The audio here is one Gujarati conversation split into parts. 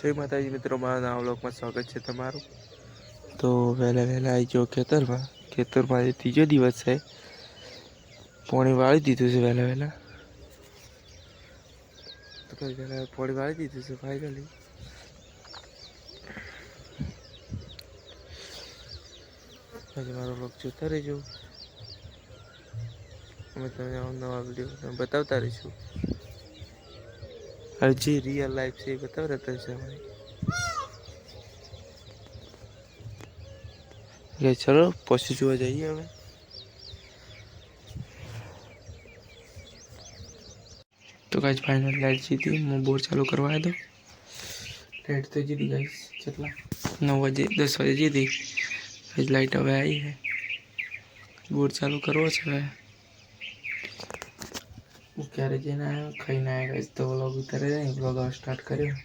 જય માતાજી મિત્રો, મારા નવા વ્લોગમાં સ્વાગત છે તમારું. તો વહેલા વહેલા આવી જાઓ ખેતરમાં. ખેતરમાં આજે ત્રીજો દિવસ છે. પોણી વાળી દીધું છે વહેલા વહેલા. તો કઈ વાળી દીધું છે ફાઇનલી આજે મારો વ્લોગ જોતા રહેજો. અમે તમને નવા વીડિયો બતાવતા રહીશું. હવે જે રિયલ લાઈફ છે એ બતાવતા રહેશે અમારી કે ચલો પશુ જોવા જઈએ હવે તો કાંઈ ફાઇનલ લાઈટ જીતી હું બોર ચાલુ કરવા દો લાઈટ તો જીતી ગાઈસ કેટલા નવ વાગે દસ વાગે જીતી આજ લાઈટ હવે આવી છે બોર ચાલુ કરવો છે હવે હું ક્યારે જઈને આવ્યો ખાઈને આવ્યા ગાઈસ તો વ્લોગ ઉતારે જાય વ્લોગ હવે સ્ટાર્ટ કર્યો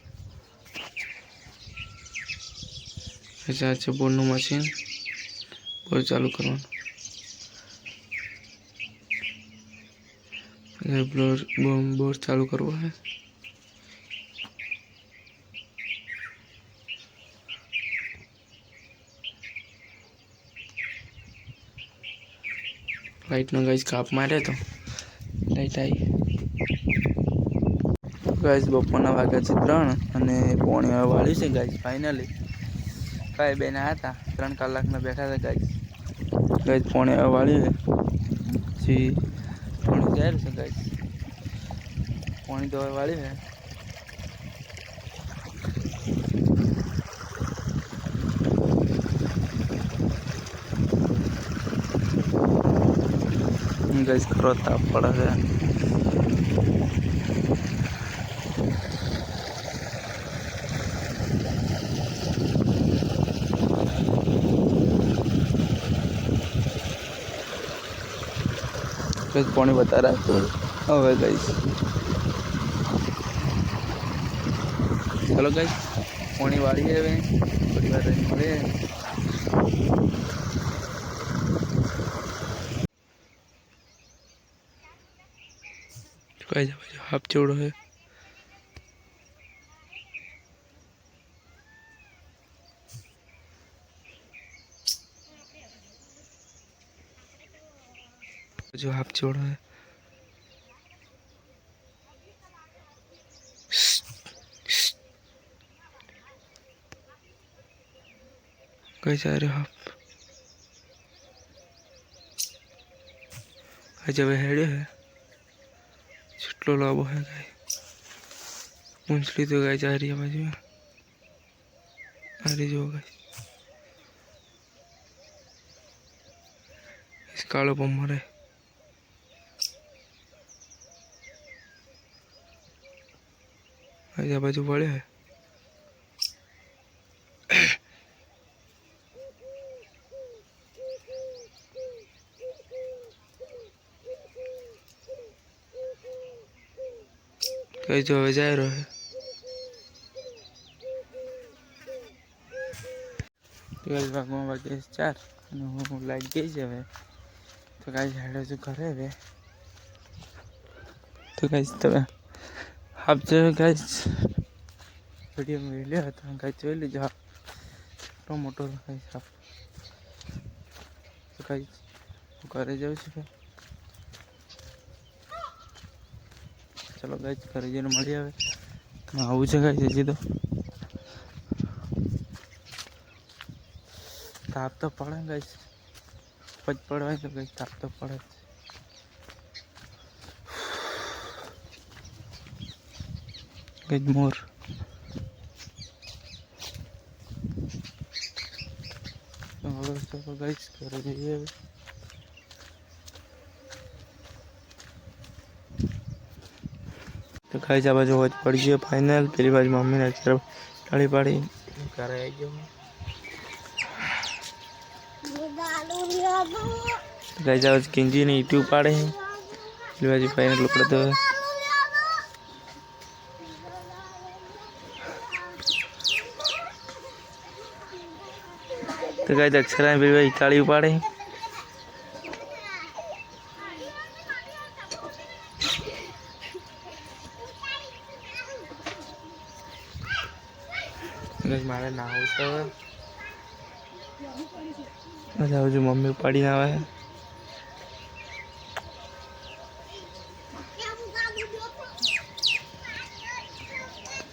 પછી આ છે બોરનું મશીન બોર ચાલુ કરવાનું અને બોર બોર ચાલુ કરવો છે લાઈટનો ગાઈસ કાપ માર્યો તો લાઈટ આવી બપોરના વાગ્યા છે ત્રણ અને પોણી વાળી છે ગાઈસ ફાઇનલી ભાઈ બેન હતા ત્રણ કલાકના બેઠા હતા ગાઈસ ગાઈસ પોણી વાળી છે. પછી પોણી ગયેલું છે ગાઈસ પોણી તો વાળી છે. ગાઈસ કરો તાપ પડે છે. કઈ પાણી બતા રહ્યા હવે ગઈશ ચલો ગઈશ પાણી વાળી હવે થોડી વાર રહીને મળીએ કઈ જાય હાફ ચેવડો છે जो हाफ़ चौड़ा है। कैसे आ रहे हो आप? जब हेड है छुटलो लाभो है गाय मूंगफली तो गाय जा रही है बाजू में। रही जो गाय इस कालो बम्मर है આ બાજુ વળે કઈ જો હવે જાય રહ્યો ટ્વેલ્વ વાગમાં વાગે ચાર અને હું લાઈટ ગઈ છે હવે. તો કાંઈ હેડે છું ઘરે હવે. તો કાંઈ તમે આપ જો ગાઈસ વીડિયો મેળ્યો હતો. ગાઈસ જોઈ લીજો મોટો મોટો ગાઈસ આપ ગાઈસ, હું ઘરે જાઉં છું ચલો ગાઈસ, ઘરે જઈને મળી આવે. આવું છે ગાઈસ હજી તો? તાપ તો પડે ગાઈસ. પજ પડવાય તો ગાઈસ, તાપ તો પડે જ Good more. હવે ચલો ગાઈસ ઘરે જઈએ તો ખાઈ આ બાજુ હોજ પડી ગયો. ફાઇનલ પેલી બાજુ મમ્મીને અત્યારે ટાળી પાડી. ઘરે આવી ગયો ગાઈસ આ કિંજીને યુટ્યુબ પાડે. પેલી બાજુ ફાઇનલ પડતો તો. તો કાંઈ અક્ષરા ભાઈ તાળી ઉપાડે. મારે નાવું છે હવે. હજુ મમ્મી ઉપાડીને આવે.